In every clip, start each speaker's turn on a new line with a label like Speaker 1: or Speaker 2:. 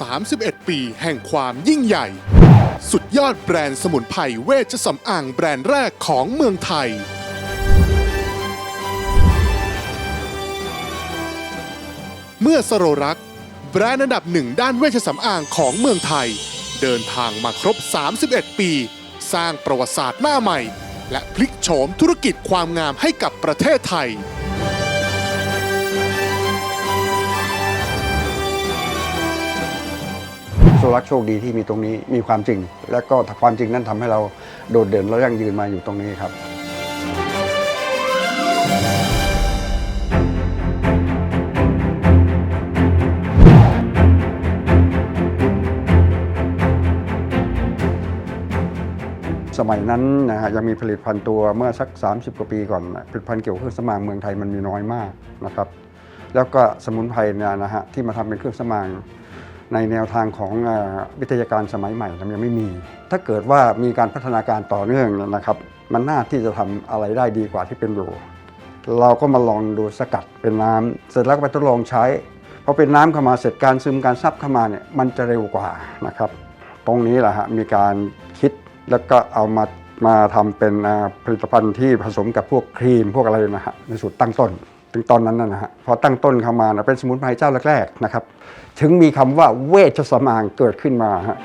Speaker 1: 31 ปีแห่งความยิ่งใหญ่ สุดยอดแบรนด์สมุนไพรเวชสำอางแบรนด์แรกของเมืองไทย เมื่อสโรรัก แบรนด์อันดับหนึ่งด้านเวชสำอางของเมืองไทย เดินทางมาครบ 31 ปี สร้างประวัติศาสตร์หน้าใหม่ และพลิกโฉมธุรกิจความงามให้กับประเทศไทย
Speaker 2: โซลักโชคดีที่มีตรงนี้มีความจริง และก็ความจริงนั้นทำให้เราโดดเด่นและยั่งยืนมาอยู่ตรงนี้ครับสมัยนั้นนะฮะยังมีผลิตภัณฑ์ตัวเมื่อสัก 30 กว่าปีก่อน ผลิตภัณฑ์เกี่ยวกับเครื่องสมางเมืองไทยมันมีน้อยมากนะครับ แล้วก็สมุนไพรเนี่ยนะฮะที่มาทำเป็นเครื่องสมาง ในแนวทางของวิทยาการสมัยใหม่มันยังไม่มี ถ้าเกิดว่ามีการพัฒนาการต่อเนื่องนะครับ มันน่าที่จะทำอะไรได้ดีกว่าที่เป็นอยู่เราก็มาลองดูสกัดเป็นน้ำเสร็จแล้วก็ไปทดลองใช้พอเป็นน้ำเข้ามาเสร็จการซึมการซับเข้ามาเนี่ยมันจะเร็วกว่านะครับ ตรงนี้แหละฮะมีการคิดแล้วก็เอามามาทำเป็นผลิตภัณฑ์ที่ผสมกับพวกครีมพวกอะไรนะฮะในสูตรตั้งต้น ถึงตอนนั้นนะฮะพอตั้งต้นเข้ามานะเป็นสมุนไพรเจ้าแรกๆนะครับ ถึงมีคำว่าเวชสมางเกิดขึ้นมาฮะ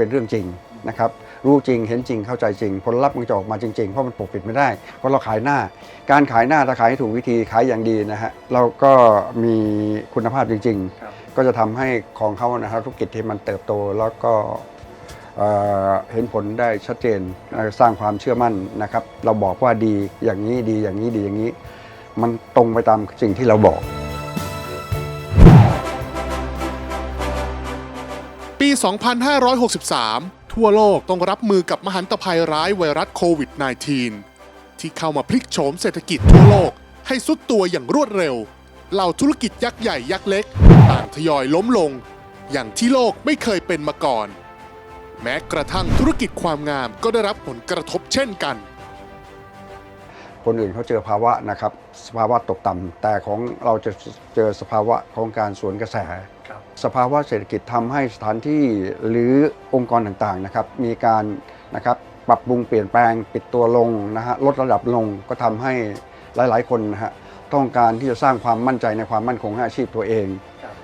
Speaker 2: เป็นเรื่องจริงนะครับรู้จริงเห็นจริงเข้าใจจริง ผลลัพธ์มันจะออกมาจริงๆ เพราะมันปกปิดไม่ได้ เพราะเราขายหน้า การขายหน้าถ้าขายให้ถูกวิธีขายอย่างดีนะฮะเราก็มีคุณภาพจริง ๆ ก็จะทำให้ของเขานะครับธุรกิจที่มันเติบโตแล้วก็เอ่อเห็นผลได้ชัดเจนเอ่อสร้างความเชื่อมั่นนะครับ เราบอกว่าดีอย่างนี้ดีอย่างนี้ดีอย่างนี้ มันตรงไปตามสิ่งที่เราบอก
Speaker 1: 2563 ทั่วโลกต้องรับมือกับมหันตภัยร้ายไวรัสโควิด -19 ที่เข้ามาพลิกโฉมเศรษฐกิจทั่วโลกให้สุดตัวอย่างรวดเร็ว เหล่าธุรกิจยักษ์ใหญ่ยักษ์เล็ก ต่างทยอยล้มลง อย่างที่โลกไม่เคยเป็นมาก่อน แม้กระทั่งธุรกิจความงามก็ได้รับผลกระทบเช่นกัน
Speaker 2: คนอื่นเขาเจอภาวะนะครับ สภาวะตกต่ำแต่ของเราจะเจอสภาวะของการสวนกระแส สภาวะเศรษฐกิจทำให้สถานที่หรือองค์กรต่างๆนะครับมีการนะครับปรับปรุงเปลี่ยนแปลงปิดตัวลงนะฮะลดระดับลงก็ทำให้หลายๆ คนนะฮะต้องการที่จะสร้างความมั่นใจในความมั่นคงให้อาชีพตัวเอง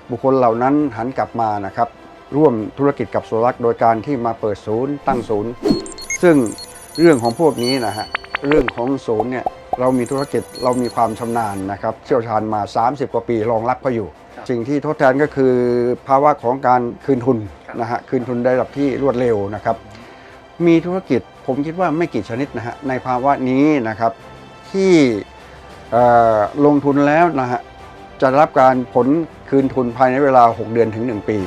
Speaker 2: บุคคลเหล่านั้นหันกลับมานะครับร่วมธุรกิจกับโซลักโดยการที่มาเปิดศูนย์ตั้งศูนย์ ซึ่งเรื่องของพวกนี้นะฮะเรื่องของศูนย์เนี่ยเรามีธุรกิจเรามีความชำนาญนะครับเชี่ยวชาญมา 30 กว่าปีรองรับเขาอยู่ สิ่งที่ทดแทนก็คือภาวะของการคืนทุนนะฮะคืนทุนได้ระดับที่รวดเร็วนะครับ มีธุรกิจผมคิดว่าไม่กี่ชนิดนะฮะในภาวะนี้นะครับที่เอ่อลงทุนแล้วนะฮะจะได้รับการผลคืนทุนภายในเวลา 6 เดือนถึง 1 ปี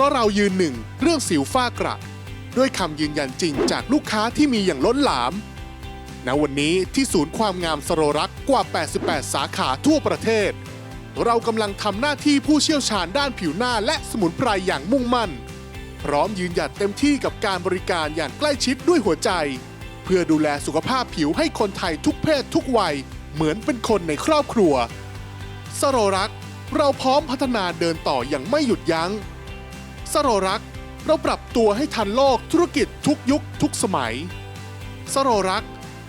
Speaker 1: ราะเรายืนหนึ่งเรื่องสิวฝ้ากระด้วยคำยืนยันจริงจากลูกค้าที่มีอย่างล้นหลาม ณ วันนี้ที่ศูนย์ความงามสโรรักกว่า 88 สาขาทั่วประเทศ เรากำลังทำหน้าที่ผู้เชี่ยวชาญด้านผิวหน้าและสมุนไพรอย่างมุ่งมั่น พร้อมยืนหยัดเต็มที่กับการบริการอย่างใกล้ชิดด้วยหัวใจ เพื่อดูแลสุขภาพผิวให้คนไทยทุกเพศทุกวัยเหมือนเป็นคนในครอบครัว สโรรัก เราพร้อมพัฒนาเดินต่ออย่างไม่หยุดยัง้ง สโรรัก เราปรับตัวให้ทันโลกธุรกิจทุกยุคทุกสมัย สโรรัก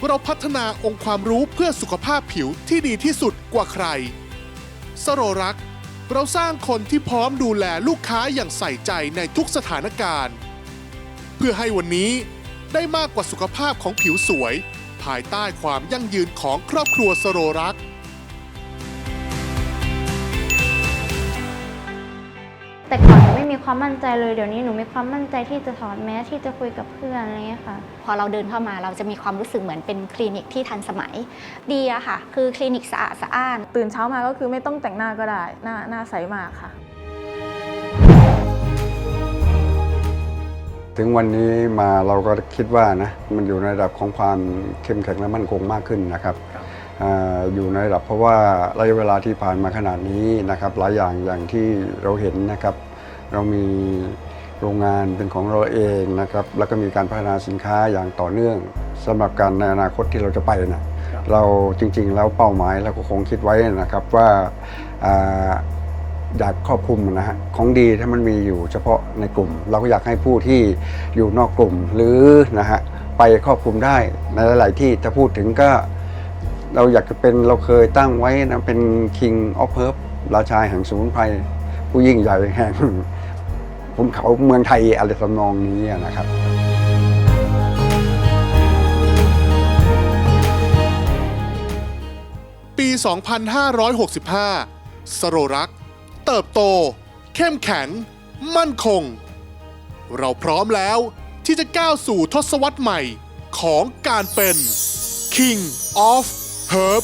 Speaker 1: เราพัฒนาองค์ความรู้เพื่อสุขภาพผิวที่ดีที่สุดกว่าใคร สโรรัก เราสร้างคนที่พร้อมดูแลลูกค้าอย่างใส่ใจในทุกสถานการณ์ เพื่อให้วันนี้ได้มากกว่าสุขภาพของผิวสวย ภายใต้ความยั่งยืนของครอบครัวสโรรัก
Speaker 3: แต่ก่อน ม่มีความมั่นใจเลยเดี๋ยวนี้หนูมีความมั่นใจที่จะถอดแมสที่จะคุยกับเพื่อนอะไรเงี้ยค่ะ
Speaker 4: พอเราเดินเข้ามาเราจะมีความรู้สึกเหมือนเป็นคลินิกที่ทันสมัยดีอะค่ะ คือคลินิกสะอาดสะอ้าน
Speaker 5: ตื่นเช้ามาก็คือไม่ต้องแต่งหน้าก็ได้ หน้าหน้าใสมากค่ะ
Speaker 2: ถึงวันนี้มาเราก็คิดว่านะมันอยู่ในระดับของความเข้มแข็งและมั่นคงมากขึ้นนะครับอ่าอยู่ในระดับเพราะว่าระยะเวลาที่ผ่านมาขนาดนี้นะครับหลายอย่างอย่างที่เราเห็นนะครับ เรามีโรงงานเป็นของเราเองนะครับ แล้วก็มีการพัฒนาสินค้าอย่างต่อเนื่องสำหรับการในอนาคตที่เราจะไปนะเราจริง ๆ แล้วเป้าหมายเราก็คงคิดไว้นะครับว่าอ่าอยากครอบคลุมนะฮะของดีถ้ามันมีอยู่เฉพาะในกลุ่ม เราก็อยากให้ผู้ที่อยู่นอกกลุ่มหรือนะฮะไปครอบคลุมได้ในหลาย ๆ ที่ถ้าพูดถึงก็เราอยากจะเป็นเราเคยตั้งไว้นะเป็น King of Herb ราชาแห่งสมุนไพร ผู้ยิ่งใหญ่แห่งภูเขาเมืองไทยอะไรทำนองนี้นะครับ
Speaker 1: ปี 2565 สโรรักเติบโต เข้มแข็ง มั่นคง เราพร้อมแล้วที่จะก้าวสู่ทศวรรษใหม่ของการเป็น King of Herb